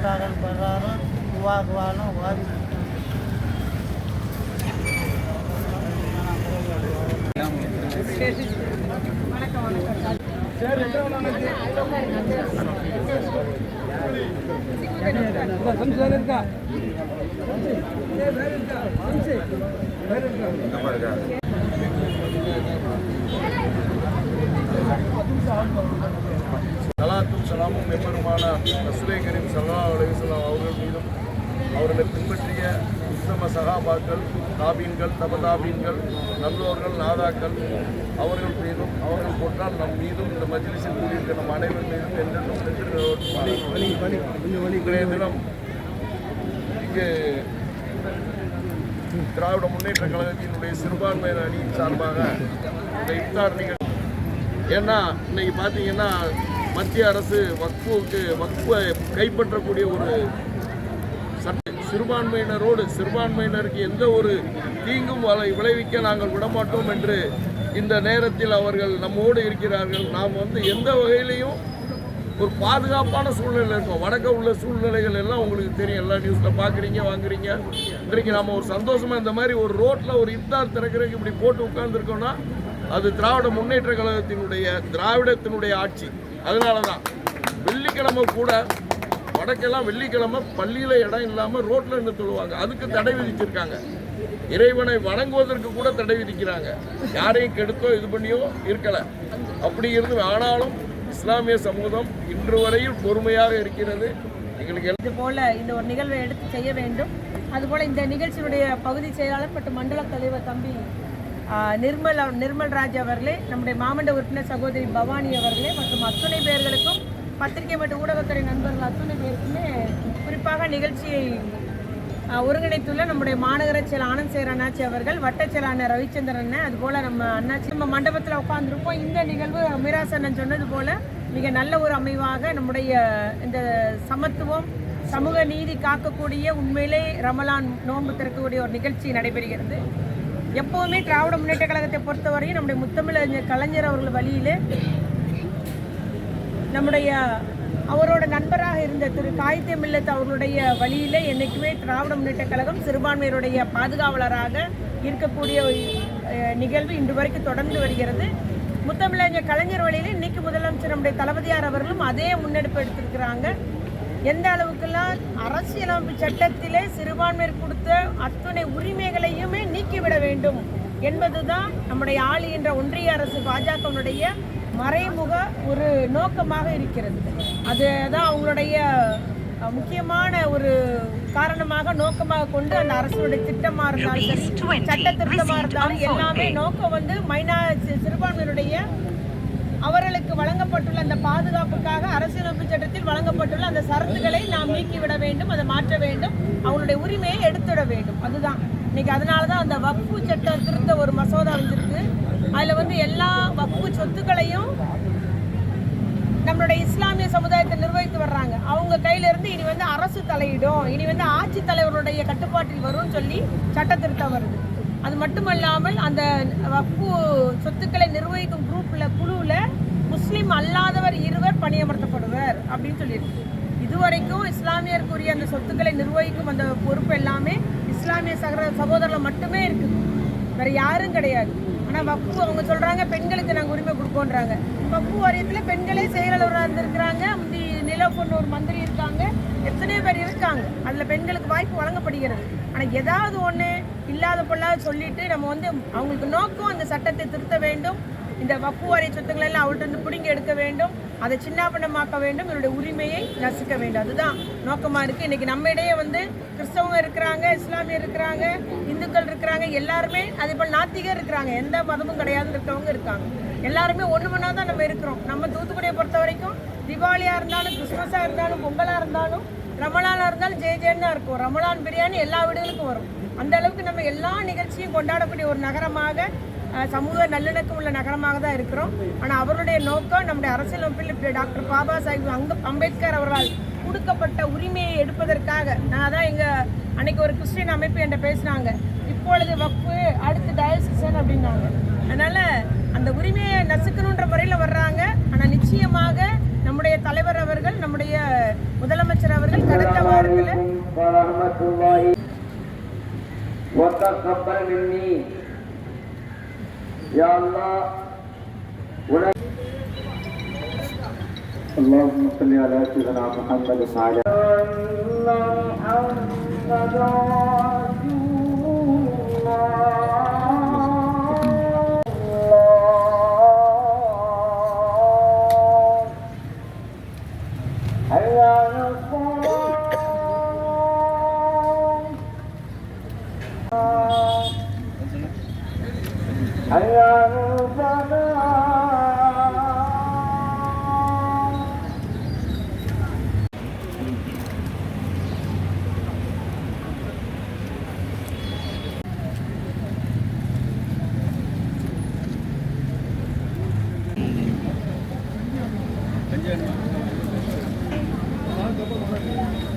போட்டார்கள் பிரகாரம் உருவாக்குவாலும் வாதி சலாத்தும் சலாமும் எம்பெருமான ரசுலை கரீம் சல்லா அலையுஸ்லாம் அவர்கள் மீதும் அவர்களை பின்பற்றிய உத்தம சகாபாக்கள் தாபீன்கள் தபதாபீன்கள் நல்லோர்கள் நாதாக்கள் அவர்கள் மீதும் அவர்கள் போட்டால் நம் மீதும் இந்த மஜ்லிஸில் கூடியிருக்கிற நம் அனைவர் மீதும் என்றென்றும் நின்று இன்றைய தினம் திராவிட முன்னேற்ற கழகத்தினுடைய சிறுபான்மையினர் அணியின் சார்பாக இந்த இஃப்தார் நிகழ்ச்சி. ஏன்னா இன்னைக்கு பார்த்தீங்கன்னா மத்திய அரசு வக்ஃபுக்கு வக்ஃபை கைப்பற்றக்கூடிய ஒரு சட்ட சிறுபான்மையினரோடு சிறுபான்மையினருக்கு எந்த ஒரு தீங்கும் வளை- விளைவிக்க நாங்கள் விடமாட்டோம் என்று இந்த நேரத்தில் அவர்கள் நம்மோடு இருக்கிறார்கள். நாம் வந்து எந்த வகையிலையும் ஒரு பாதுகாப்பான சூழ்நிலை இருக்கும். வடக்க உள்ள சூழ்நிலைகள் எல்லாம் உங்களுக்கு தெரியும். எல்லா நியூஸில் பார்க்குறீங்க வாங்குறீங்க. இன்றைக்கு நம்ம ஒரு சந்தோஷமாக இந்த மாதிரி ஒரு ரோட்டில் ஒரு இஃப்தார் திறக்கிறதுக்கு இப்படி போட்டு உட்கார்ந்துருக்கோம்னா அது திராவிட முன்னேற்ற கழகத்தினுடைய திராவிடத்தினுடைய ஆட்சி. அதனால தான் வெள்ளிக்கிழமை கூட வடக்கெல்லாம் வெள்ளிக்கிழமை பள்ளியில் இடம் இல்லாமல் ரோட்டில் நின்று தொழுவாங்க. அதுக்கு தடை விதிச்சிருக்காங்க. இறைவனை வணங்குவதற்கு கூட தடை விதிக்கிறாங்க. யாரையும் கெடுத்தோ இது பண்ணியோ இருக்கலை. அப்படி இருந்து ஆனாலும் இஸ்லாமிய சமூகம் இன்று வரையில் பொறுமையாக இருக்கிறது. எங்களுக்கு இது போல இந்த ஒரு நிகழ்வை எடுத்து செய்ய வேண்டும். அதுபோல இந்த நிகழ்ச்சியினுடைய பகுதி செயலாளர் மற்றும் மண்டல தலைவர் தம்பி நிர்மல் நிர்மல் ராஜ் அவர்களே நம்முடைய மாமண்ட உறுப்பினர் சகோதரி பவானி அவர்களே மற்றும் அத்துணை பேர்களுக்கும் பத்திரிகை மற்றும் ஊடகத்துறை நண்பர்கள் அத்துணை பேருக்குமே குறிப்பாக நிகழ்ச்சியை ஒருங்கிணைத்துள்ள நம்முடைய மாநகர செயல் ஆனந்த் சேர் அண்ணாச்சி அவர்கள் வட்டச் செயலாளர் ரவிச்சந்திரன் அண்ணன் அதுபோல நம்ம அண்ணாச்சி நம்ம மண்டபத்தில் உட்காந்துருப்போம் இந்த நிகழ்வு மிராஸ் அண்ணன் சொன்னது போல் மிக நல்ல ஒரு அமைவாக நம்முடைய இந்த சமத்துவம் சமூக நீதி காக்கக்கூடிய உண்மையிலே ரமலான் நோன்பு திறக்கக்கூடிய ஒரு நிகழ்ச்சி நடைபெறுகிறது. எப்போவுமே திராவிட முன்னேற்ற கழகத்தை பொறுத்தவரையும் நம்முடைய முத்தமிழறிஞர் கலைஞர் அவர்கள் வழியிலே நம்முடைய அவரோட நண்பராக இருந்த திரு காயித்தே மில்லத் அவர்களுடைய வழியில் என்றைக்குமே திராவிட முன்னேற்ற கழகம் சிறுபான்மையினருடைய பாதுகாவலராக இருக்கக்கூடிய நிகழ்வு இன்று வரைக்கும் தொடர்ந்து வருகிறது. முத்தமிழறிஞர் கலைஞர் வழியில் இன்னைக்கு முதலமைச்சர் நம்முடைய தளபதியார் அவர்களும் அதே முன்னெடுப்பு எடுத்திருக்கிறாங்க. எந்த அளவுக்கெல்லாம் அரசியலமைப்பு சட்டத்திலே சிறுபான்மையர் கொடுத்த அத்துணை உரிமைகளையுமே நீக்கிவிட வேண்டும் என்பதுதான் நம்முடைய ஆளுகின்ற ஒன்றிய அரசு பாஜகவினுடைய மறைமுக ஒரு நோக்கமாக இருக்கிறது. அதுதான் அவங்களுடைய முக்கியமான ஒரு காரணமாக நோக்கமாக கொண்டு அந்த அரசுடைய திட்டமா இருந்தாலும் சட்ட திருத்தமா இருந்தாலும் எல்லாமே நோக்கம் வந்து மைனா சிறுபான்மையினுடைய அவர்களுக்கு வழங்கப்பட்டுள்ள அந்த பாதுகாப்புக்காக அரசியலமைப்பு சட்டத்தில் வழங்கப்பட்டுள்ள அந்த சரத்துகளை நாம் நீக்கிவிட வேண்டும் அதை மாற்ற வேண்டும் அவங்களுடைய உரிமையை எடுத்துட வேண்டும். அதுதான். இன்னைக்கு அதனால தான் அந்த வக்ஃபு சட்டம் திருத்த ஒரு மசோதா வந்திருக்கு. அதில் வந்து எல்லா வக்ஃபு சொத்துக்களையும் நம்மளுடைய இஸ்லாமிய சமுதாயத்தை நிர்வகித்து வர்றாங்க. அவங்க கையில இருந்து இனி வந்து அரசு தலையிடும். இனி வந்து ஆட்சி தலைவருடைய கட்டுப்பாட்டில் வரும்னு சொல்லி சட்ட திருத்தம் வருது. அது மட்டுமல்லாமல் அந்த வக்ஃபு சொத்துக்கள் அப்படின்னு சொல்லியிருக்கு. இதுவரைக்கும் இஸ்லாமியருக்குரிய அந்த சொத்துக்களை நிர்வகிக்கும் அந்த பொறுப்பு எல்லாமே இஸ்லாமிய சகர சகோதரர்கள் மட்டுமே இருக்குது வேறு யாரும் கிடையாது. ஆனால் வக்ஃபு அவங்க சொல்கிறாங்க பெண்களுக்கு நாங்கள் உரிமை கொடுப்போன்றாங்க. வக்ஃபு வாரியத்தில் பெண்களே செயலாளராக இருந்திருக்கிறாங்க. முந்தி நிலப்பொண்ணு ஒரு மந்திரி இருக்காங்க. எத்தனையோ பேர் இருக்காங்க. அதில் பெண்களுக்கு வாய்ப்பு வழங்கப்படுகிறது. ஆனால் ஏதாவது ஒன்று இல்லாத பொல்லாத சொல்லிட்டு நம்ம வந்து அவங்களுக்கு நோக்கம் அந்த சட்டத்தை திருத்த வேண்டும். இந்த வக்ஃபு சொத்துக்களை எல்லாம் அவர்கிட்ட இருந்து பிடுங்கி எடுக்க வேண்டும். அதை சின்னாபனமாக்க வேண்டும். இவருடைய உரிமையை நசுக்க வேண்டும். அதுதான் நோக்கமாக இருக்குது இன்னைக்கு நம்ம இடையே வந்து கிறிஸ்தவங்க இருக்கிறாங்க இஸ்லாமியர் இருக்கிறாங்க இந்துக்கள் இருக்கிறாங்க எல்லாருமே அதே போல் நாத்திகர் இருக்கிறாங்க. எந்த மதமும் கிடையாதுன்னு இருக்கிறவங்க இருக்காங்க. எல்லாருமே ஒன்று மணி தான் நம்ம இருக்கிறோம். நம்ம தூத்துக்குடியை பொறுத்த வரைக்கும் தீபாவளியாக இருந்தாலும் கிறிஸ்மஸாக இருந்தாலும் பொங்கலாக இருந்தாலும் ரமலானாக இருந்தாலும் ஜெய ஜெயன்னு தான் இருக்கும். ரமலான் பிரியாணி எல்லா வீடுகளுக்கும் வரும். அந்த அளவுக்கு நம்ம எல்லா நிகழ்ச்சியும் கொண்டாடக்கூடிய ஒரு நகரமாக சமூக நல்லிணக்கம் உள்ள நகரமாக தான் இருக்கிறோம். ஆனால் அவருடைய நோக்கம் நம்முடைய அரசியலமைப்பில் டாக்டர் பாபா சாஹிப் அங்க அம்பேத்கர் அவர்களால் கொடுக்கப்பட்ட உரிமையை எடுப்பதற்காக. நான் தான் எங்கள் அன்னைக்கு ஒரு கிறிஸ்டின் அமைப்பு என்கிட்ட பேசினாங்க. இப்பொழுது வக்ஃபு அடுத்து டயசிசன் அப்படின்னாங்க. அதனால் அந்த உரிமையை நசுக்கணுன்ற முறையில் வர்றாங்க. ஆனால் நிச்சயமாக நம்முடைய தலைவர் அவர்கள் நம்முடைய முதலமைச்சர் அவர்கள் கடந்த வாரத்தில் يا الله. ونبي اللهم صل على سيدنا محمد وعلى محمد رسول الله.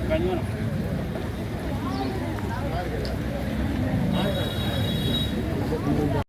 Cañón.